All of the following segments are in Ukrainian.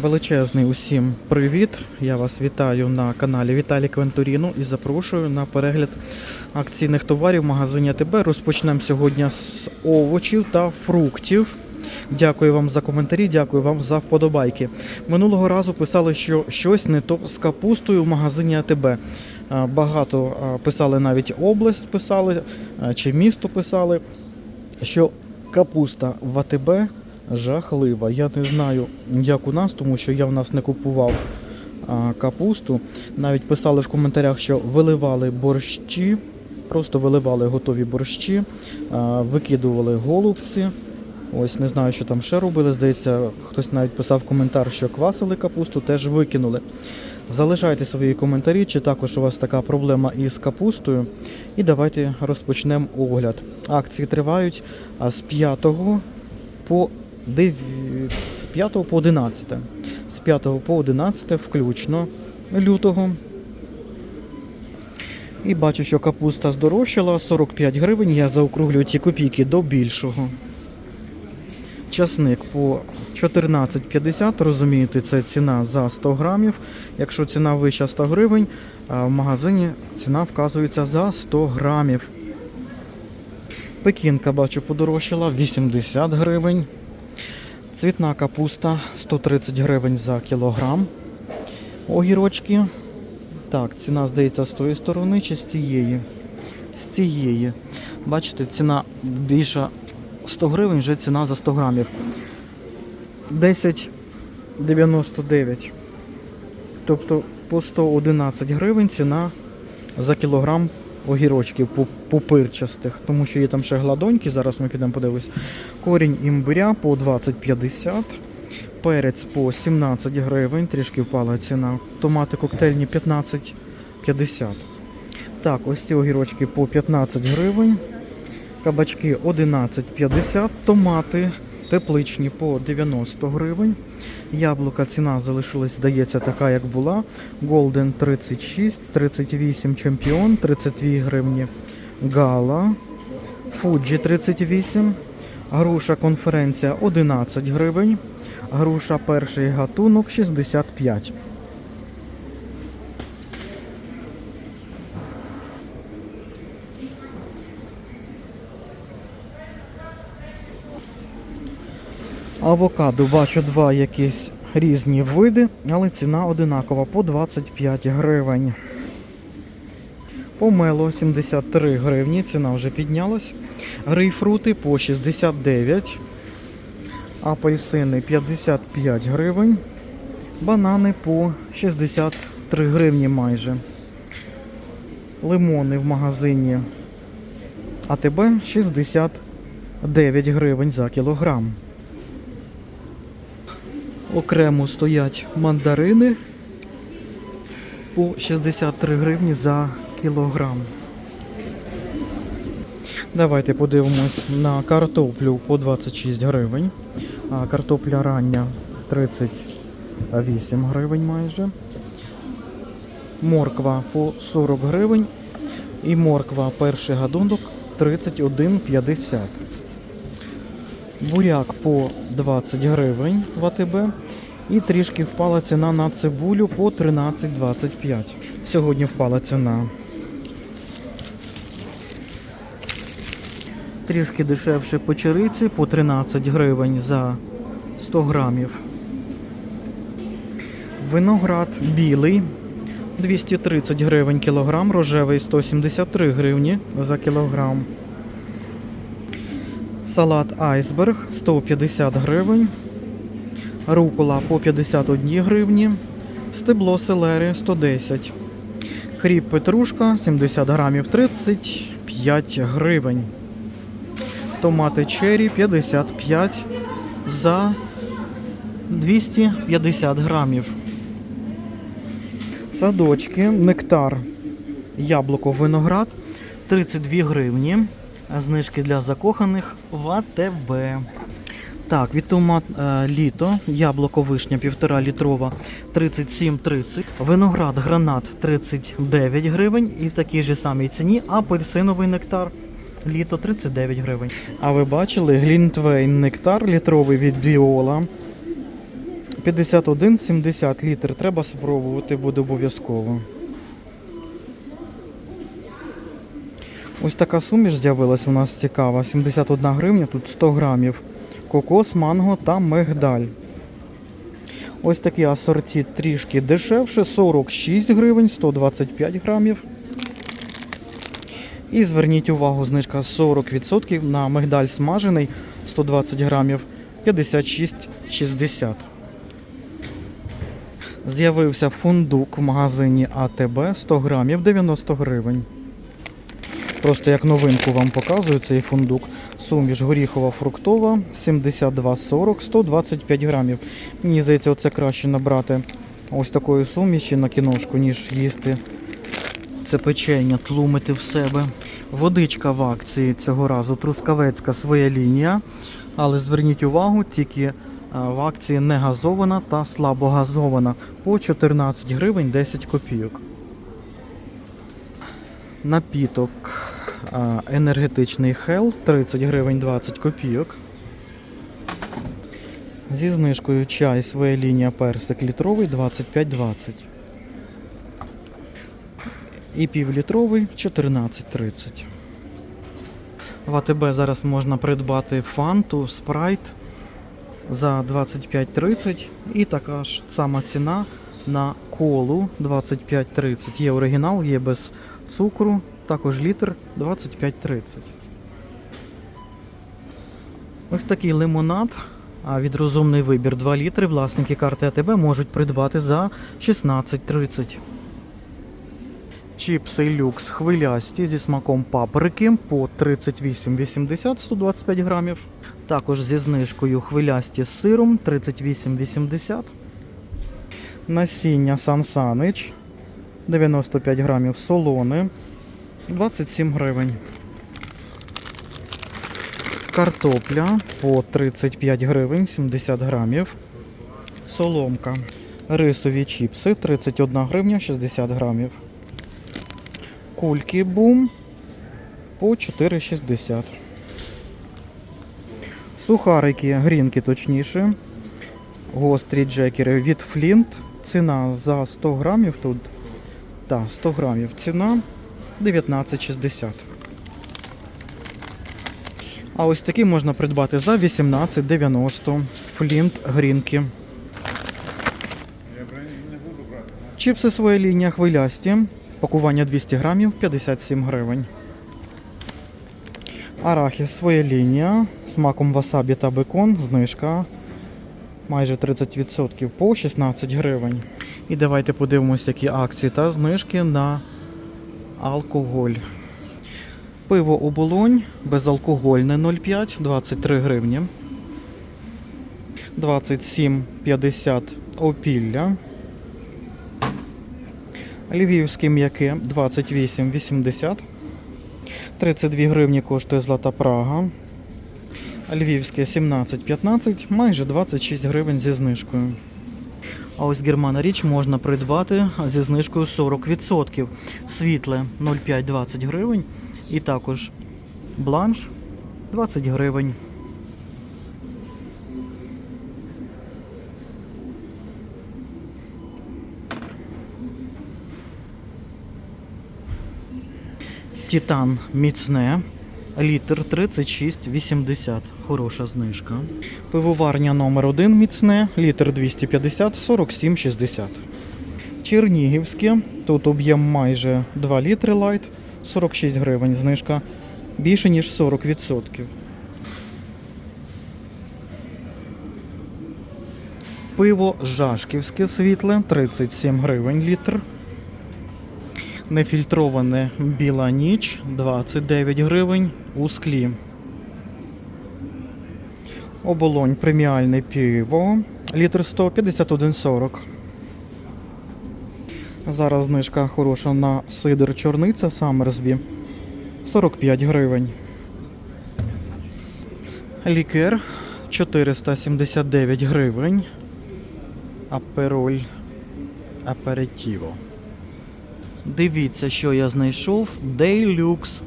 Величезний усім привіт! Я вас вітаю на каналі Віталій Квентуріно і запрошую на перегляд акційних товарів в магазині АТБ. Розпочнемо сьогодні з овочів та фруктів. Дякую вам за коментарі, дякую вам за вподобайки. Минулого разу писали, що щось не то з капустою в магазині АТБ. Е, Багато е, писали навіть область, писали е, чи місто писали, що капуста в АТБ жахлива. Я не знаю, як у нас, тому що я в нас не купував капусту. Навіть писали в коментарях, що виливали борщі, просто виливали готові борщі, викидували голубці. Ось не знаю, що там ще робили. Здається, хтось навіть писав коментар, що квасили капусту, теж викинули. Залишайте свої коментарі, чи також у вас така проблема із капустою. І давайте розпочнемо огляд. Акції тривають з 5 по 9, з 5 по 11. З 5 по 11 включно лютого. І бачу, що капуста здорожчала 45 гривень. Я заокруглюю ті копійки до більшого. Часник по 14,50, розумієте, це ціна за 100 грамів. Якщо ціна вища 100 гривень, в магазині ціна вказується за 100 грамів. Пекінка, бачу, подорожчала 80 гривень. Цвітна капуста 130 гривень за кілограм. Огірочки. Так, ціна здається з тої сторони чи з цієї. З цієї. Бачите, ціна більша 100 гривень, вже ціна за 100 грамів. 10,99. Тобто по 111 гривень ціна за кілограм огірочків пу- пупирчастих, тому що є там ще гладонькі, зараз ми підемо подивимось. Корінь імбиря по 20,50. Перець по 17 гривень, трішки впала ціна. Томати коктейльні 15,50. Так, ось ці огірочки по 15 гривень. Кабачки 11,50, томати тепличні по 90 гривень. Яблука ціна залишилась, здається, така, як була. Голден 36, 38 чемпіон, 32 гривні. Гала, Фуджі 38, груша конференція 11 гривень, груша перший гатунок 65. Авокадо бачу два якісь різні види, але ціна одинакова по 25 гривень. Помело 73 гривні, ціна вже піднялась. Грейпфрути по 69. Апельсини 55 гривень. Банани по 63 гривні майже. Лимони в магазині АТБ 69 гривень за кілограм. Окремо стоять мандарини по 63 гривні за кілограм. Давайте подивимось на картоплю по 26 гривень. А картопля рання 38 гривень майже. Морква по 40 гривень. І морква перший гадунок 31,50. Буряк по 20 гривень в АТБ. І трішки впала ціна на цибулю по 13,25. Сьогодні впала ціна. Трішки дешевше печериці по 13 гривень за 100 грамів. Виноград білий 230 гривень кілограм, рожевий 173 гривні за кілограм. Салат айсберг 150 гривень. Рукола по 51 гривні. Стебло селери 110. Хріб петрушка 70 грамів 35 гривень. Томати черрі 55 за 250 грамів. Садочки, нектар, яблуко, виноград 32 гривні. Знижки для закоханих в АТБ. Так, від томат е, літо, яблуко вишня 1,5 літрова 37,30, виноград гранат 39 гривень і в такій же самій ціні апельсиновий нектар літо 39 гривень. А ви бачили глінтвейн нектар літровий від Віола 51,70 літр. Треба спробувати, буде обов'язково. Ось така суміш з'явилась у нас цікава. 71 гривня, тут 100 грамів. Кокос, манго та мигдаль. Ось такі асорті трішки дешевше, 46 гривень, 125 грамів. І зверніть увагу, знижка 40% на мигдаль смажений 120 грамів 56,60. З'явився фундук в магазині АТБ 100 грамів 90 гривень. Просто як новинку вам показую цей фундук. Суміш горіхова фруктова 72,40 125 грамів. Мені здається, оце краще набрати ось такої суміші на кіношку, ніж їсти це печення, тлумити в себе. Водичка в акції цього разу трускавецька своя лінія. Але зверніть увагу, тільки е, в акції не газована та слабогазована по 14 гривень 10 копійок. Напіток енергетичний Hell 30 гривень 20 копійок. Зі знижкою чай своя лінія персик літровий 25,20. І півлітровий 14,30. В АТБ зараз можна придбати фанту, спрайт за 25,30 і така ж сама ціна на колу 25,30. Є оригінал, є без цукру, також літр 25,30. Ось такий лимонад. А від розумний вибір 2 літри власники карти АТБ можуть придбати за 16,30. Чіпси люкс хвилясті зі смаком паприки по 38,80 125 грамів. Також зі знижкою хвилясті з сиром 38,80. Насіння Сан Санич 95 грамів солони 27 гривень. Картопля по 35 гривень 70 грамів. Соломка. Рисові чіпси 31 гривня 60 грамів. Кульки бум по 4,60. Сухарики, грінки точніше. Гострі джекери від Флінт. Ціна за 100 грамів тут. Так, 100 грамів. Ціна 19,60. А ось такі можна придбати за 18,90. Флінт грінки. Чіпси своя лінія хвилясті. Пакування 200 грамів 57 гривень. Арахіс своя лінія. Смаком васабі та бекон. Знижка майже 30% по 16 гривень. І давайте подивимося, які акції та знижки на алкоголь. Пиво оболонь безалкогольне 0,5 23 гривні. 27,50 опілля. Львівське м'яке 28,80. 32 гривні коштує злата Прага. Львівське 17,15, майже 26 гривень зі знижкою. А ось Германа річ можна придбати зі знижкою 40%. Світле 0,5-20 гривень. І також бланш 20 гривень. Титан міцне. Літр 36,80. Хороша знижка. Пивоварня номер 1 міцне. Літр 250, 47,60. Чернігівське. Тут об'єм майже 2 літри лайт. 46 гривень знижка. Більше ніж 40%. Пиво Жашківське світле 37 гривень літр. Нефільтроване біла ніч 29 гривень у склі. Оболонь преміальне пиво. Літр 151,40. Зараз знижка хороша на сидр чорниця Самерсбі. 45 гривень. Лікер 479 гривень. Апероль аперитіво. Дивіться, що я знайшов. Deluxe.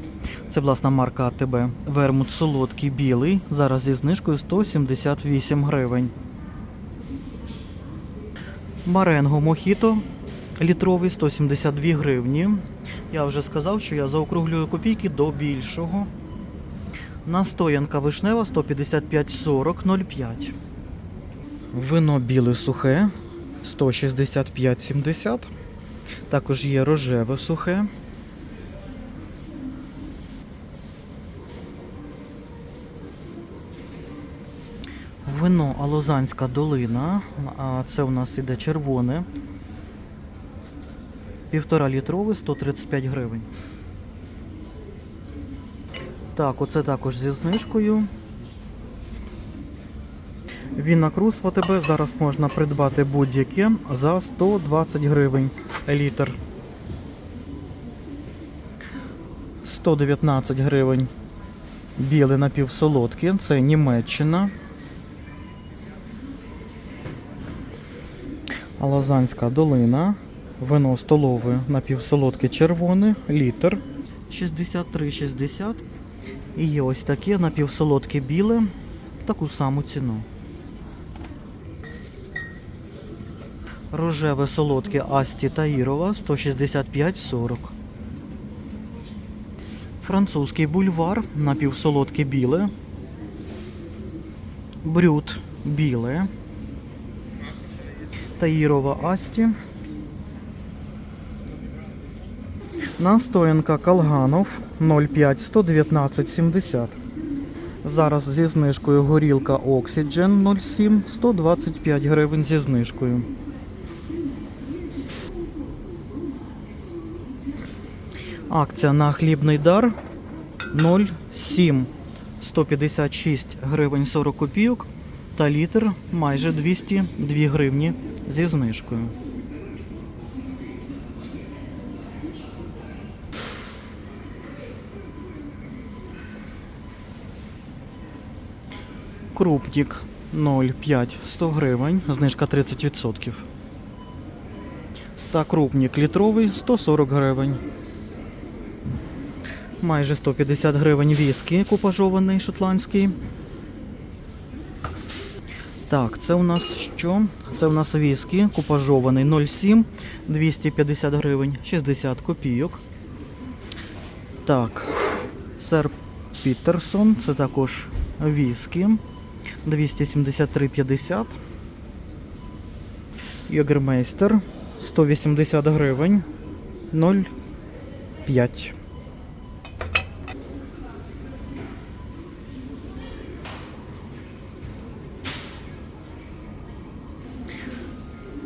Це власна марка АТБ. Вермут солодкий білий. Зараз зі знижкою 178 гривень. Маренго Мохіто літровий 172 гривні. Я вже сказав, що я заокруглюю копійки до більшого. Настоянка вишнева 155,40 0,5. Вино біле сухе 165,70. Також є рожеве сухе. Вино Алозанська долина, а це у нас іде червоне. Півтора літрове 135 гривень. Так, оце також зі знижкою. Віна Круз в АТБ зараз можна придбати будь-яке за 120 гривень літр. 119 гривень біле напівсолодке, це Німеччина. Лозанська долина. Вино столове напівсолодке червоне, літр 63,60. І є ось таке напівсолодке біле, таку саму ціну. Рожеве солодке Асті Таїрова 165,40. Французький бульвар напівсолодке біле. Брют біле. Таїрова Асті. Настоянка Калганов 05 119,70. Зараз зі знижкою горілка Oxygen 07 125 гривень зі знижкою. Акція на хлібний дар 07 156 гривень 40 копійок та літр майже 202 гривні зі знижкою. Крупнік 0,5 100 гривень, знижка 30%. Та крупнік літровий 140 гривень. Майже 150 гривень віскі купажований шотландський. Так, це у нас що? Це у нас віскі купажований 0,7, 250 гривень, 60 копійок. Так, сер Пітерсон, це також віскі. 273,50. Йогермейстер 180 гривень 0,5.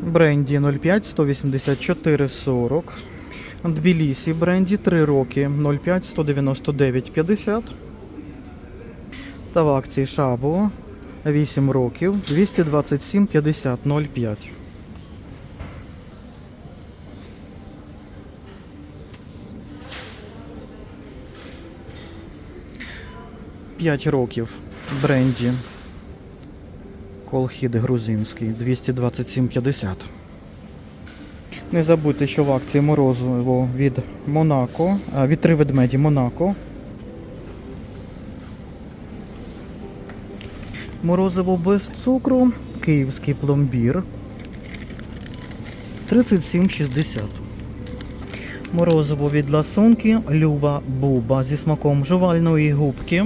Бренді 05 184,40. Тбілісі бренді 3 роки 05 199,50. Та в акції Шабо 8 років 227,50 0,5. П'ять років бренді. Колхід грузинський 227,50. Не забудьте, що в акції морозиво від Монако, від три ведмеді Монако. Морозиво без цукру, київський пломбір 37,60. Морозиво від ласунки Люба Буба зі смаком жувальної губки.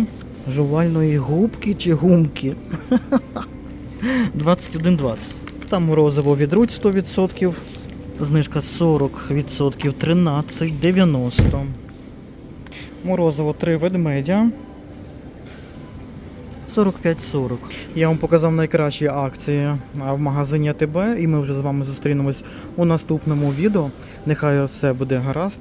Жувальної губки чи гумки? 21,20. Там морозиво від Рудь 100%. Знижка 40%, 13,90. Морозиво 3 ведмедя. 45-40. Я вам показав найкращі акції в магазині АТБ, і ми вже з вами зустрінемось у наступному відео. Нехай все буде гаразд.